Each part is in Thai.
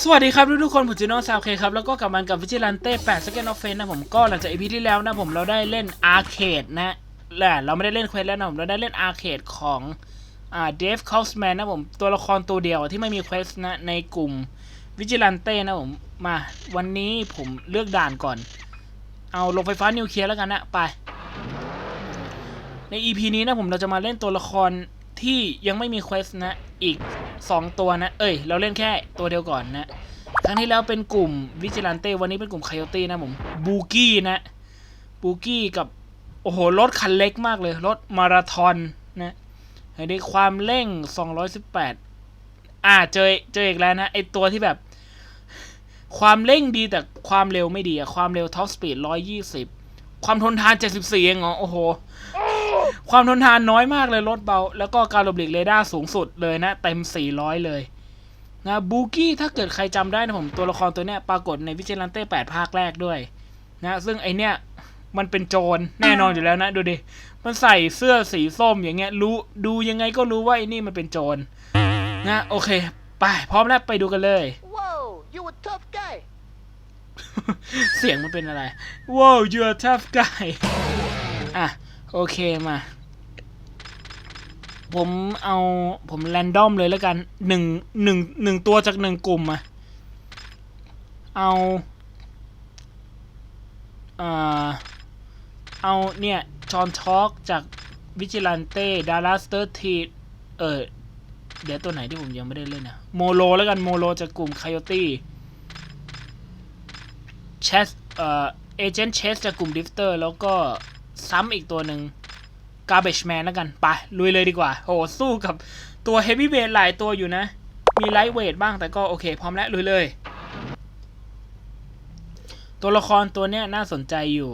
สวัสดีครับทุกๆคนผมจูโน่ซาวเคครับแล้วก็กลับมากับวิจิลันเต้8 Second of Fate นะผมก็หลังจากอีพีที่แล้วนะผมเราได้เล่นอาร์เคดนะแหละเราไม่ได้เล่นเควสแล้วนะผมเราได้เล่นอาร์เคดของอ่าเดฟคอสแมนนะผมตัวละครตัวเดียวที่ไม่มีเควสนะในกลุ่มวิจิลันเต้นะผมมาวันนี้ผมเลือกด่านก่อน เอาลงไฟฟ้านิวเคลียร์แล้วกันนะไป ใน EP นี้นะผมเราจะมาเล่นตัวละคร ที่ยังไม่มีเควสนะ อีก 2 ตัวนะ เอ้ย เราเล่นแค่ตัวเดียวก่อนนะ ครั้งที่แล้วเป็นกลุ่มวิจิลันเต้วันนี้เป็นกลุ่มค o ยตี้นะผมบูกี้นะบูกี้กับ โอ้โห รถคันเล็กมากเลย รถมาราธอนนะได้ความเร่ง 218 อ่าเจอเจออีกแล้วนะ ไอตัวที่แบบ ความเร่งดีแต่ความเร็วไม่ดีอะความเร็วท็อปสปีด120 ความทนทาน 74 เองเหรอ โอ้โห ความทนทานน้อยมากเลยรถเบา แล้วก็การหลบหลีกเรดาร์สูงสุดเลยนะ เต็ม 400 เลยนะบูกี้ถ้าเกิดใครจำได้นะผมตัวละครตัวเนี้ยปรากฏในวิจิลันเต้8ภาคแรกด้วยนะซึ่งไอเนี้ยมันเป็นโจรแน่นอนอยู่แล้วนะ ดูดิ มันใส่เสื้อสีส้มอย่างเงี้ยรู้ดูยังไงก็รู้ว่าไอ้นี่มันเป็นโจรนะโอเค ไป พร้อมแล้วไปดูกันเลย Whoa, you a tough guy. เสียงมันเป็นอะไรว้าว you're a tough guy อะ โอเคมา ผมเอาผมแรนดอมเลยแล้วกันหนึ่งหนึ่งหนึ่งตัวจากหนึ่งกลุ่มอะเอาเอ่อเอาเนี่ยจอห์นทอกจากวิจิลันเต้ดาราสเตอร์ทีเออเดี๋ยวตัวไหนที่ผมยังไม่ได้เล่นนะโมโลแล้วกันโมโลจากกลุ่มค o ย o ตี้เชสเอ่อเอเจนต์เชสจากกลุ่มดิฟเตอร์แล้วก็ ซ้ำอีกตัวหนึ่ง Garbage Man แล้วกัน ไป ลุยเลยดีกว่า โห สู้กับตัว Heavy w e i g h t หลายตัวอยู่นะ มี Light Weight บ้างแต่ก็โอเค พร้อมแล้ว ลุยเลย ตัวละครตัวเนี้ยน่าสนใจอยู่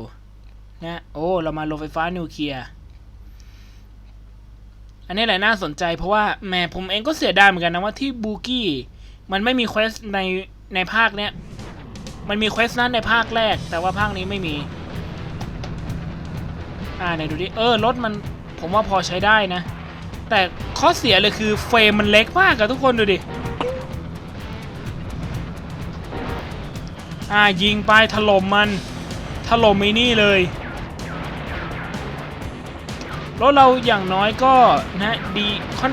นะโอ้ เรามาโรงไฟฟ้านิวเคลียร์อันนี้แหละน่าสนใจเพราะว่าแหมผมเองก็เสียดายเหมือนกันนะว่าที่บูกี้มันไม่มีเควสในในภาคเนี้ย มันมีเควสนั้นในภาคแรก แต่ว่าภาคนี้ไม่มี อ่าไหนดูดิ เออรถมันผมว่าพอใช้ได้นะ แต่ข้อเสียเลยคือเฟรมมันเล็กมากอะทุกคนดูดิ อ่ายิงไปถล่มมันถล่มไอ้นี่เลย รถเราอย่างน้อยก็นะดีค่อน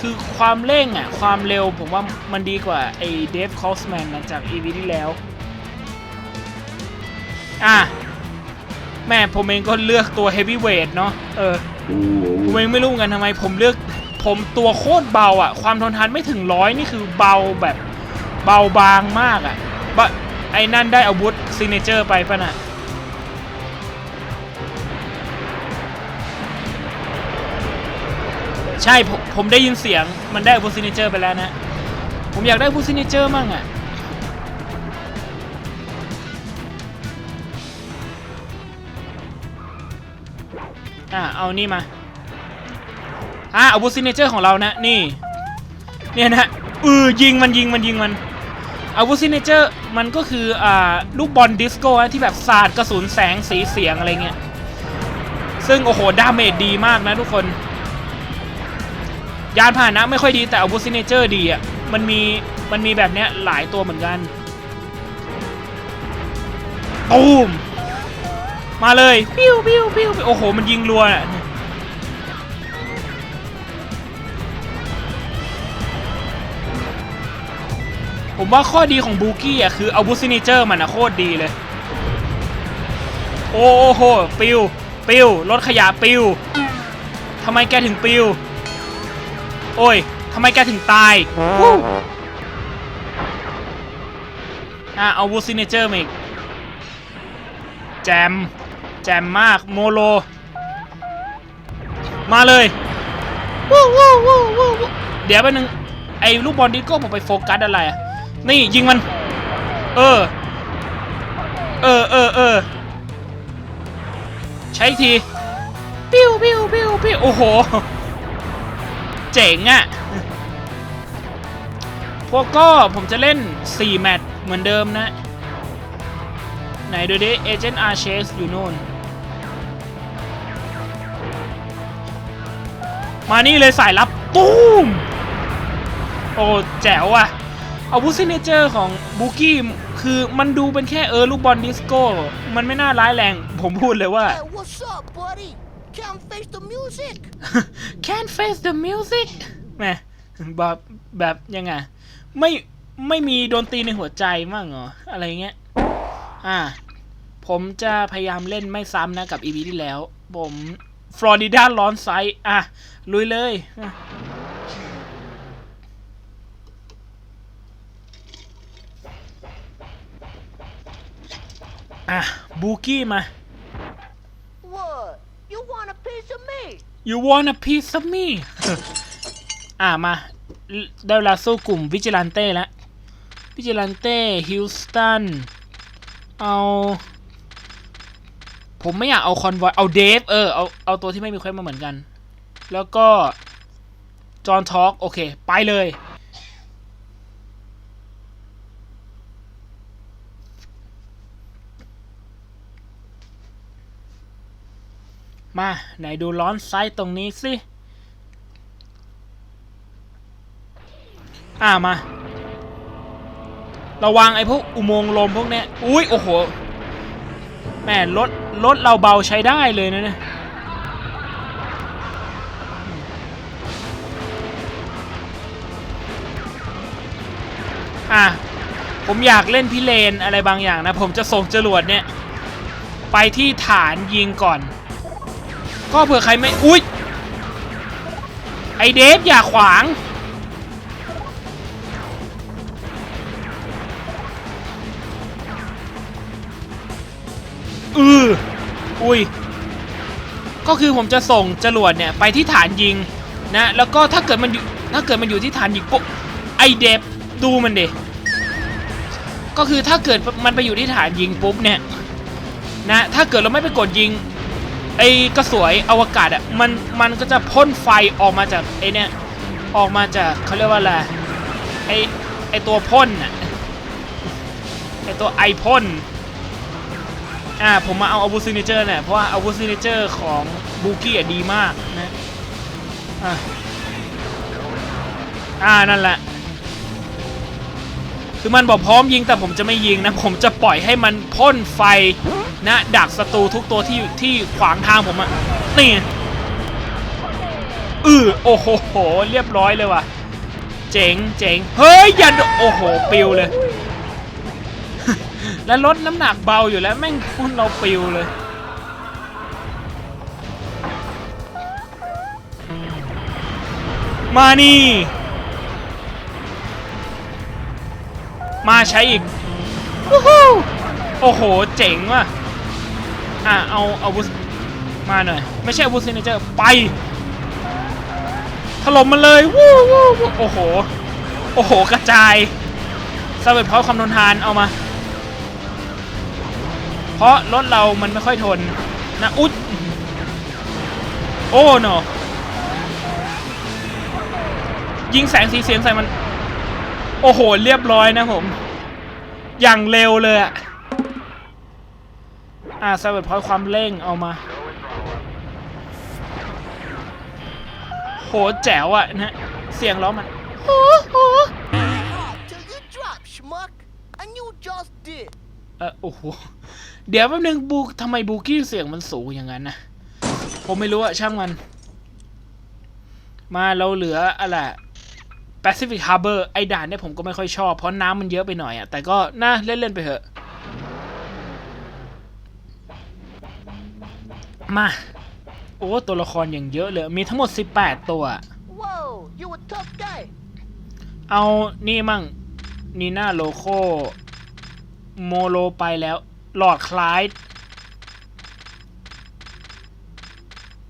คือความเร่งอะความเร็วผมว่ามันดีกว่าไอเดฟคอสแมนนะจาก EV ที่แล้ว อะ แม่ผมเองก็เลือกตัว Heavy Weight เนาะเออผมเองไม่รู้เหมือนกันทำไมผมเลือกผมตัวโคตรเบาอะ่ะ ความทนทานไม่ถึงร้อยนี่คือเบาแบบเบาบางมากอะ่ะบะไอ้นั่นได้อาวุธซิเนเจอร์ไปป่ะน่ะใช่ผมผมได้ยินเสียงมันได้อาวุธซิเนเจอร์ไปแล้วนะ ผมอยากได้อาวุธซิเนเจอร์มั่งอะ อะเอานี่มาอะอาวุธซิเนเจอร์ของเรานะนี่เนี่ยนะเออยิงมันยิงมันยิงมันอาวุธซิเนเจอร์มันก็คืออ่าลูกบอลดิสโก้ที่แบบสาดกระสุนแสงสีเสียงอะไรเงี้ยซึ่งโอ้โหดาเมจดีมากนะทุกคน ยานพาหนะไม่ค่อยดีแต่อาวุธซิเนเจอร์ดีอะมันมีมันมีแบบเนี้ยหลายตัวเหมือนกันตูม มาเลยปิ้วปิ้วปิ้วโอ้โห มันยิงรัวน่ะผมว่าข้อดีของบูกี้อะคืออาวุธซิเนเจอร์มันอะโคตรดีเลย โอ้โห ปิว ปิว รถขยะปิวทำไมแกถึงปิว โอ้ยทำไมแกถึงตายวู้อะเอาวูซิเนเจอร์มาอีกแจม แจมมากโมโล มาเลยวู้วู้วู้วู้วู้เดี๋ยวแป๊บนึงไอ้ลูกบอลดิสโก้ผมไปโฟกัสอะไรอะนี่ยิงมัน เออ เออเออเออใช้อีกทีปิ้วปิ้วปิ้วปิ้วโอ้โห เจ๋งอะ่ะพวกก็ผมจะเล่น 4 แมตช์เหมือนเดิมนะ ไหนดูดิเอเจนต์อาร์เชสอยู่นู่น มานี่เลยสายลับตูมโอ้แจ๋วอะอาวุธซิเนเจอร์ของบูกี้คือมันดูเป็นแค่เออลูกบอลดิสโก้ มันไม่น่าร้ายแรง ผมพูดเลยว่า Hey, what's up, buddy? Can't face the music. Can't face the music แหมแบบแบบยังไง ไม่ไม่มีดนตรีในหัวใจมั่งเหรอ อะไรเงี้ย อ่า ผมจะพยายามเล่นไม่ซ้ำนะกับ EP ที่แล้ว ผม ฟลอริดาร้อนไซส์อะ ลุยเลยอะอะบูกี้มา What? You want a piece of me? You want a piece of me อ่ามา ได้เวลาสู้กลุ่มวิจิลันเต้แล้ววิจิลันเต้ฮิลสตันเอา ผมไม่อยากเอาคอนวอยเอาเดฟเออเอาเอาตัวที่ไม่มีเควสมาเหมือนกัน แล้วก็จอห์นทอล์กโอเค ไปเลย มา ไหนดูร้อนไซส์ตรงนี้สิ อ่ามา ระวังไอ้พวกอุโมงค์ลมพวกเนี้ย อุ้ยโอ้โห แม่รถ รถเราเบาใช้ได้เลยนะเนี่ยอะ ผมอยากเล่นพิเรนอะไรบางอย่างนะ ผมจะส่งจรวดเนี่ย ไปที่ฐานยิงก่อน ก็เผื่อใครไม่ อุ๊ย ไอเดฟอย่าขวาง อืออุ้ย ก็คือผมจะส่งจรวดเนี่ยไปที่ฐานยิงนะ แล้วก็ถ้าเกิดมันอยู่ถ้าเกิดมันอยู่ที่ฐานยิงปุ๊บไอเดฟดูมันเดก็คือถ้าเกิดมันไปอยู่ที่ฐานยิงปุ๊บเนี่ยนะถ้าเกิดเราไม่ไปกดยิงไอ้กระสวยอวกาศอะมันมันก็จะพ่นไฟออกมาจากไอ้เนี่ยออกมาจากเขาเรียกว่าอะไรไอ้ไอ้ตัวพ่นอะไอ้ตัวไอพ่น อ่าผมมาเอาอาวุธซิเนเจอร์เนี่ยเพราะว่าอาวุธซิเนเจอร์ของบูกี้อะดีมากนะอ่าอ่านั่นแหละคือมันบอกพร้อมยิงแต่ผมจะไม่ยิงนะ ผมจะปล่อยให้มันพ่นไฟนะดักศัตรูทุกตัวที่ที่ขวางทางผมอะนี่อือโอ้โห เรียบร้อยเลยว่ะ เจ๋งเจ๋งเฮ้ยย่าโดโอ้โห ปิวเลย แล้วรถน้ำหนักเบาอยู่แล้วแม่งพุ่นเราปิวเลยมานี่ มาใช้อีกโอ้โห เจ๋งว่ะ อะ เอาอาวุธมาหน่อย ไม่ใช่อาวุธซินเจอร์ไป ถล่มมันเลยวู้วู้โอ้โห โอ้โห กระจายสเวตพอยความทนทานเอามา เพราะรถเรามันไม่ค่อยทนนะอุ๊ยโอ้โนยิงแสงสีเสียงใส่มัน โอ้โห เรียบร้อยนะผม อย่างเร็วเลยอะอ่าสเวตพอยความเร่งเอามา โหแจ๋วอะนะเสียงร้องมัน Till you drop, schmuck. And you just did. เออโอ้โห เดี๋ยวแป๊บนึงบูทำไมบูกี้เสียงมันสูงอย่างนั้นนะผมไม่รู้อะช่างมัน มาเราเหลืออะไร Pacific Harbor ไอ้ด่านเนี่ยผมก็ไม่ค่อยชอบ เพราะน้ำมันเยอะไปหน่อยอะแต่ก็น่าเล่น ๆ ไปเถอะ มา โอ้ ตัวละครอย่างเยอะเลย มีทั้งหมด 18 ตัว Whoa, you a tough guy. เอานี่มั่งนีน่าโลโคโมโลไปแล้ว หลอดคล้าย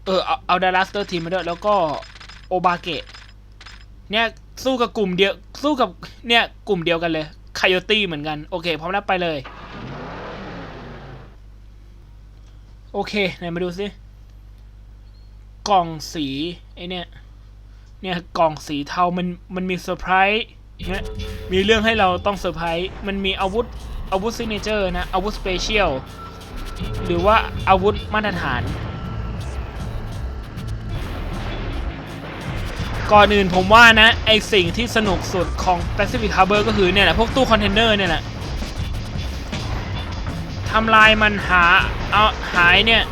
เออ เอาเอาดารัสเตอร์ทีมมาด้วย แล้วก็โอบาเกะเนี่ย สู้กับกลุ่มเดียว สู้กับเนี่ยกลุ่มเดียวกันเลยค o โยตี้เหมือนกัน โอเค พร้อมแล้วไปเลย โอเค ไหนมาดูสิกล่องสีไอเนี่ย เนี่ยกล่องสีเทามันมันมีเซอร์ไพรส์เนี่ยมีเรื่องให้เราต้องเซอร์ไพรส์มันมีอาวุธ อาวุธซิเนเจอร์นะ อาวุธสเปเชียล หรือว่าอาวุธมาตรฐาน ก่อนอื่นผมว่านะ ไอสิ่งที่สนุกสุดของ Pacific Harbor ก็คือเนี่ยแหละ พวกตู้คอนเทนเนอร์เนี่ยแหละทำลายมันหาเอาหายเนี่ย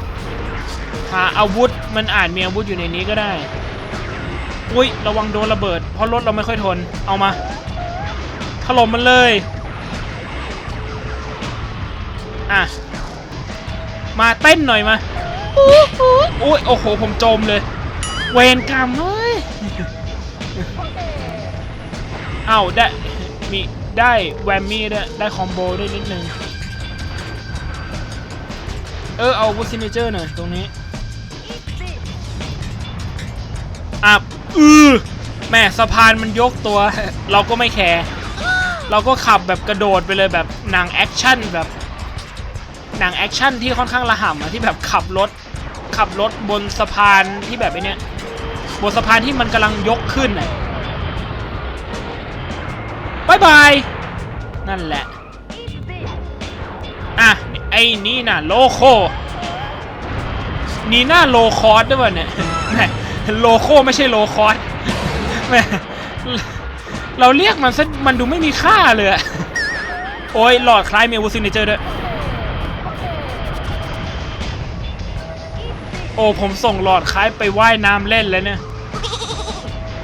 หาอาวุธมันอาจมีอาวุธอยู่ในนี้ก็ได้ อุ้ย ระวังโดนระเบิด เพราะรถเราไม่ค่อยทน เอามาถล่มมันเลย อะ มาเต้นหน่อยมาอุ้ยโอ้โห ผมจมเลย เวรกรรมเฮ้ยเอ้าได้ มีได้แวมมี่ด้วย ได้คอมโบด้วยนิดนึง เออ เอาวูซิเนเจอร์หน่อย ตรงนี้อะอือแม่สะพานมันยกตัว เราก็ไม่แคร์เราก็ขับแบบกระโดดไปเลยแบบหนังแอคชั่นแบบ หนังแอคชั่นที่ค่อนข้างระห่ำอะที่แบบขับรถขับรถบนสะพานที่แบบไอ้เนี้ยบนสะพานที่มันกำลังยกขึ้นน่ะบายบาย นั่นแหละ อะ ไอ้นี่น่ะ โลโค นี่หน้าโลคอสด้วยวะเนี่ยโลโคไม่ใช่โลคอสแหม่เราเรียกมันซะมันดูไม่มีค่าเลย โอ้ยหลอดคล้ายเมลวูซินเนเจอร์ด้วย โอ้ผมส่งหลอดคล้ายไปว่ายน้ำเล่นแล้วเนี่ย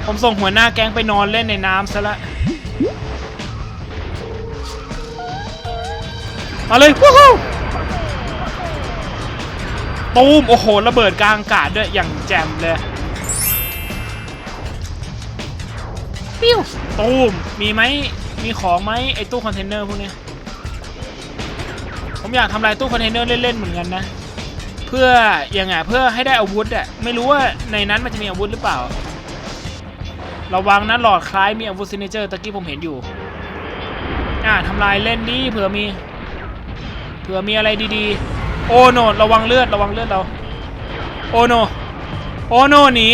ผมส่งหัวหน้าแก๊งไปนอนเล่นในน้ำซะละมาเลยวู้ฮู้ตูมโอ้โหระเบิดกลางอากาศด้วยอย่างแจ่มเลยปิ้วตูมมีไหมมีของไหมไอตู้คอนเทนเนอร์พวกนี้ผมอยากทำลายตู้คอนเทนเนอร์เล่นๆเหมือนกันนะ พื่อยังไงเพื่อให้ได้อาวุธอะไม่รู้ว่าในนั้นมันจะมีอาวุธหรือเปล่า ระวังนะหลอดคล้ายมีอาวุธซิเนเจอร์ตะกี้ผมเห็นอยู่ อ่าทำลายเล่นดีเผื่อมี เผื่อมีอะไรดีๆ โอโนระวังเลือดระวังเลือดเรา โอโน โอโนหนี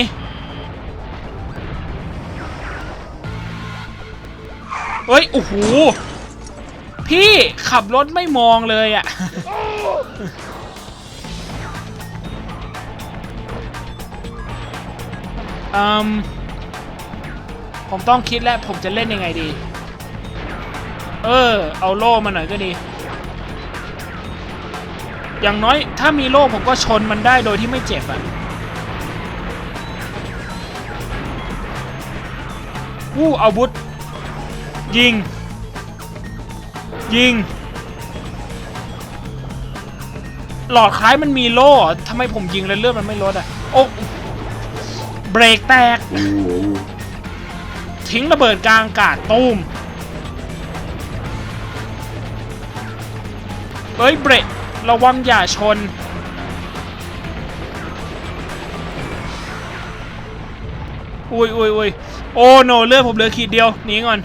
เฮ้ยโอ้โหพี่ขับรถไม่มองเลยอะ อืมผมต้องคิดแล้วผมจะเล่นยังไงดี เออ เอาโล่มาหน่อยก็ดี อย่างน้อยถ้ามีโล่ผมก็ชนมันได้โดยที่ไม่เจ็บอะ่ะวู้อาวุธ ยิง ยิง หลอดคล้ายมันมีโล่ทำไมผมยิงแล้วเลือดมันไม่ลดอะ โอ้ เบรกแตก ทิ้งระเบิดกลางอากาศตูมเฮ้ยเบรกระวังอย่าชน อุ้ยอุ้ยอุ้ยโอ้โนเลือดผมเหลือขีดเดียวหนีก่อน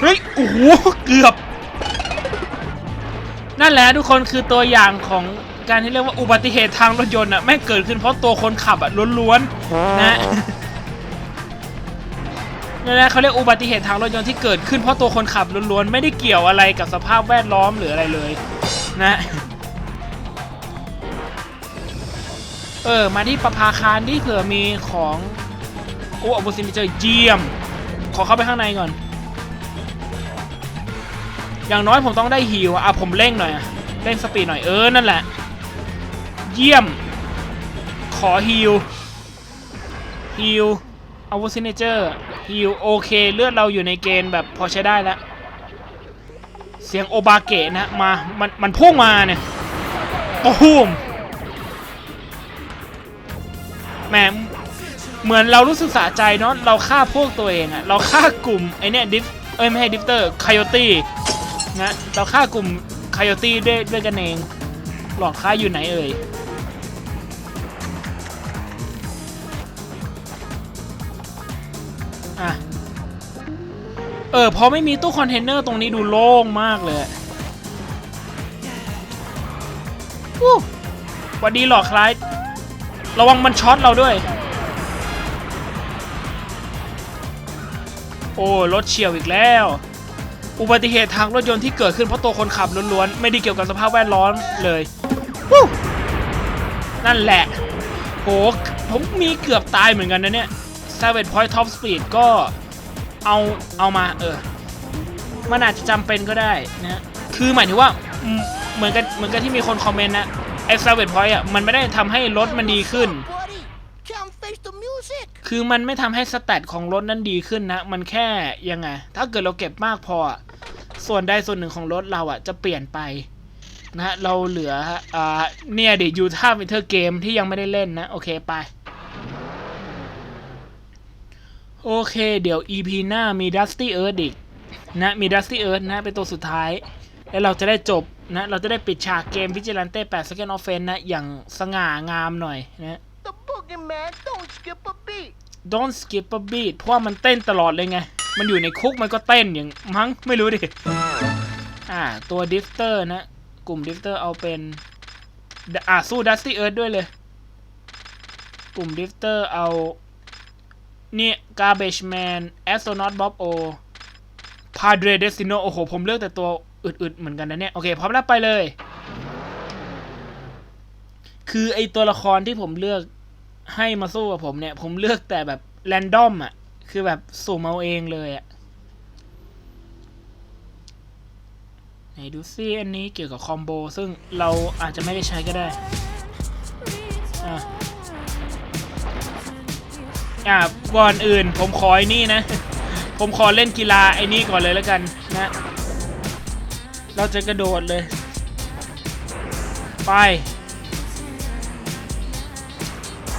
เฮ้ย โอ้โห เกือบ นั่นแหละทุกคนคือตัวอย่างของ การที่เรียกว่าอุบัติเหตุทางรถยนต์อะแม่เกิดขึ้นเพราะตัวคนขับอะล้วนๆนะนั่นแหละเขาเรียกอุบัติเหตุทางรถยนต์ที่เกิดขึ้นเพราะตัวคนขับล้วนๆไม่ได้เกี่ยวอะไรกับสภาพแวดล้อมหรืออะไรเลย นะเออมาที่ประภาคารที่เผื่อมีของโอ้อาวุธซิมิเจอเยี่ยม ขอเข้าไปข้างในก่อน อย่างน้อยผมต้องได้ฮิวอะผมเร่งหน่อยเร่งสปีดหน่อยเออนั่นแหละ เยี่ยม ขอฮิวฮิวอาวุธซิเนเจอร์ฮิวโอเค เลือดเราอยู่ในเกณฑ์แบบพอใช้ได้แล้ว เสียงโอบาเกะนะมา มัน มันพุ่งมาเนี่ยโอ้โหมแหมเหมือนเรารู้สึกสะใจเนาะเราฆ่าพวกตัวเองอะเราฆ่ากลุ่มไอเนี่ยดิฟเอ้ยไม่ให้ดิฟเตอร์คายตี้นะเราฆ่ากลุ่มคายตี้ด้วยด้วยกันเอง หลอกฆ่าอยู่ไหนเอ่ย เออพอไม่มีตู้คอนเทนเนอร์ตรงนี้ดูโล่งมากเลยวู้วันดีหลอกคล้าย ระวังมันช็อตเราด้วย โอ้รถเฉียวอีกแล้ว อุบัติเหตุทางรถยนต์ที่เกิดขึ้นเพราะตัวคนขับล้วนๆ ไม่ได้เกี่ยวกับสภาพแวดล้อมเลยวู้นั่นแหละ โห ผมมีเกือบตายเหมือนกันนะเนี่ย Savage Point Top Speed ก็ เอาเอามาเออมันอาจจะจำเป็นก็ได้นะคือหมายถึงว่าเหมือนกันเหมือนกันที่มีคนคอมเมนต์นะไอ้ Savage Point อะมันไม่ได้ทำให้รถมันดีขึ้น คือมันไม่ทำให้สแตทของรถนั้นดีขึ้นนะ มันแค่ยังไง ถ้าเกิดเราเก็บมากพอ ส่วนใดส่วนหนึ่งของรถเราอะจะเปลี่ยนไปนะฮะเราเหลืออ่าเนี่ยเดี๋ยวยูท่าวินเทอร์เกมที่ยังไม่ได้เล่นนะ โอเคไป โอเคเดี๋ยว EP หน้ามี Dusty Earth อีกนะมี Dusty Earth นะเป็นตัวสุดท้าย แล้วเราจะได้จบนะเราจะได้ปิดฉากเกม Vigilante 8 Second Offense นะอย่างสง่างามหน่อยนะ The boogeyman don't skip a beat. Don't skip a beat เพราะว่ามันเต้นตลอดเลยไง มันอยู่ในคุกมันก็เต้นอย่างมั้งไม่รู้ดิ อ่าตัวดิฟเตอร์นะ กลุ่มดิฟเตอร์เอาเป็นดอ่าสู้ดัสตี้เอิร์ธด้วยเลย กลุ่มดิฟเตอร์เอา เนี่ย Garbage Man Astronaut Bob O Padre Destino โอ้โห ผมเลือกแต่ตัวอึดๆเหมือนกันนะเนี่ย โอเค พร้อมแล้วไปเลย คือไอตัวละครที่ผมเลือกให้มาสู้กับผมเนี่ย ผมเลือกแต่แบบแรนดอมอะ คือแบบสุ่มเอาเองเลยอะไหนดูซิอันนี้เกี่ยวกับคอมโบ ซึ่งเราอาจจะไม่ได้ใช้ก็ได้ อะ อะก่อนอื่น ผมขอไอ้นี่นะ ผมขอเล่นกีฬาไอ้นี่ก่อนเลยแล้วกันนะ เราจะกระโดดเลย ไป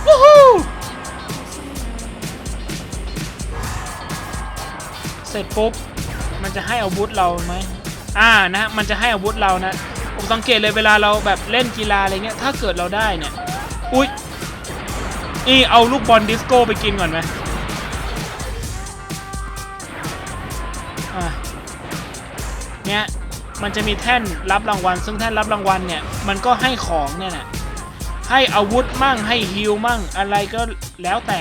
วู้ฮู้เสร็จปุ๊บ มันจะให้อาวุธเราไหมอ่านะ มันจะให้อาวุธเรานะ ผมสังเกตเลยเวลาเราแบบเล่นกีฬาอะไรเงี้ย ถ้าเกิดเราได้เนี่ย อุ๊ย นี่เอาลูกบอลดิสโก้ไปกินก่อนไหมอะเนี่ยมันจะมีแท่นรับรางวัล ซึ่งแท่นรับรางวัลเนี่ย มันก็ให้ของเนี่ยนะให้อาวุธมั่งให้ฮิลมั่งอะไรก็แล้วแต่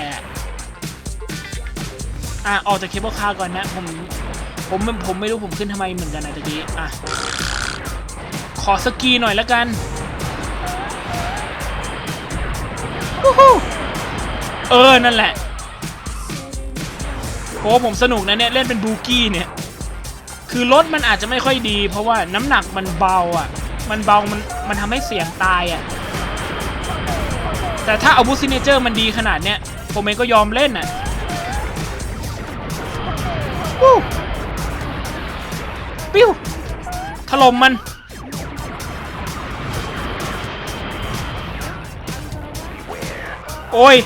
อะ ออกจากเคเบิลคาร์ก่อนนะ ผม ผมผมไม่รู้ผมขึ้นทำไมเหมือนกันนะตะกี้ อะ ขอสกีหน่อยแล้วกันวู้ฮู้ ออ นั่นแหละโหผมสนุกนะเนี่ย เล่นเป็นบูกี้เนี่ย คือรถมันอาจจะไม่ค่อยดี เพราะว่าน้ำหนักมันเบาอะ มันเบา มันมันทำให้เสียงตายอะ แต่ถ้าอาวุธซิเนเจอร์มันดีขนาดเนี้ย ผมเองก็ยอมเล่นน่ะวู้ปิ้วถล่มมันโอ้ย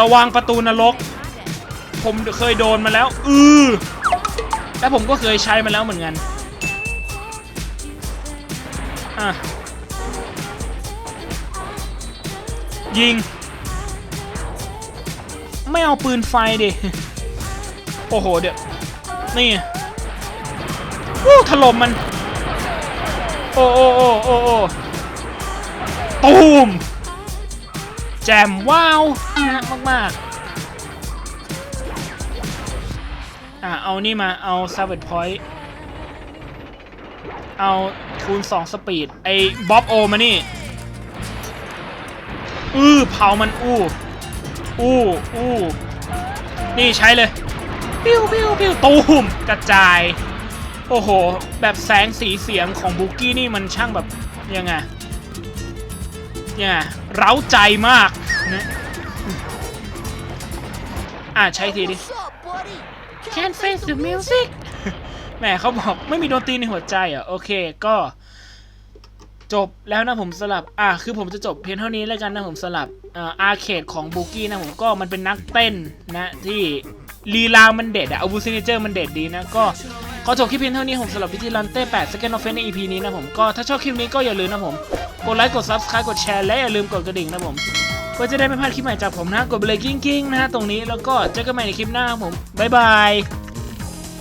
ระวังประตูนรก ผมเคยโดนมาแล้ว อือและผมก็เคยใช้มาแล้วเหมือนกันอะยิง ไม่เอาปืนไฟดิ โอ้โหเดี๋ยว นี่วู้ถล่มมัน โอ้โอ้โอ้โอ้โอ้ตูม แจมว้าวนะมากๆอะเอานี่มาเอา s a v a g e Point เอาคูณ2สปีด ไอ้บ๊อบโอมานี่ อือเผามันอู้ อู้อู้นี่ใช้เลย ปิ้วปิ้วปิ้วตูมกระจาย โอ้โห แบบแสงสีเสียงของบุกี้นี่มันช่างแบบยังไง ยังไงเร้าใจมากนะอะใช้ทีดิ Can't face the music แหมเขาบอกไม่มีดนตรีในหัวใจอะ โอเคก็จบแล้วนะผมสลับ อะคือผมจะจบเพียงเท่านี้แล้วกันนะผมสลับอ่าอาร์เคดของบูกี้นะผมก็มันเป็นนักเต้นนะที่ลีลามันเด็ดอะอาวุธซิเนเจอร์มันเด็ดดีนะก็ ขอจบคลิปเพียงเท่านี้ผมสำหรับวิธีรันเต้8 Second Offense ใน EP นี้นะผมก็ถ้าชอบคลิปนี้ก็อย่าลืมนะผม กดไลค์กด Subscribe กดแชร์และอย่าลืมกดกระดิ่งนะผมเพื่อจะได้ไม่พลาดคลิปใหม่จากผมนะกดไปเลยกิ้งๆนะฮะตรงนี้แล้วก็เจอกันใหม่ในคลิปหน้าผมบ๊ายบาย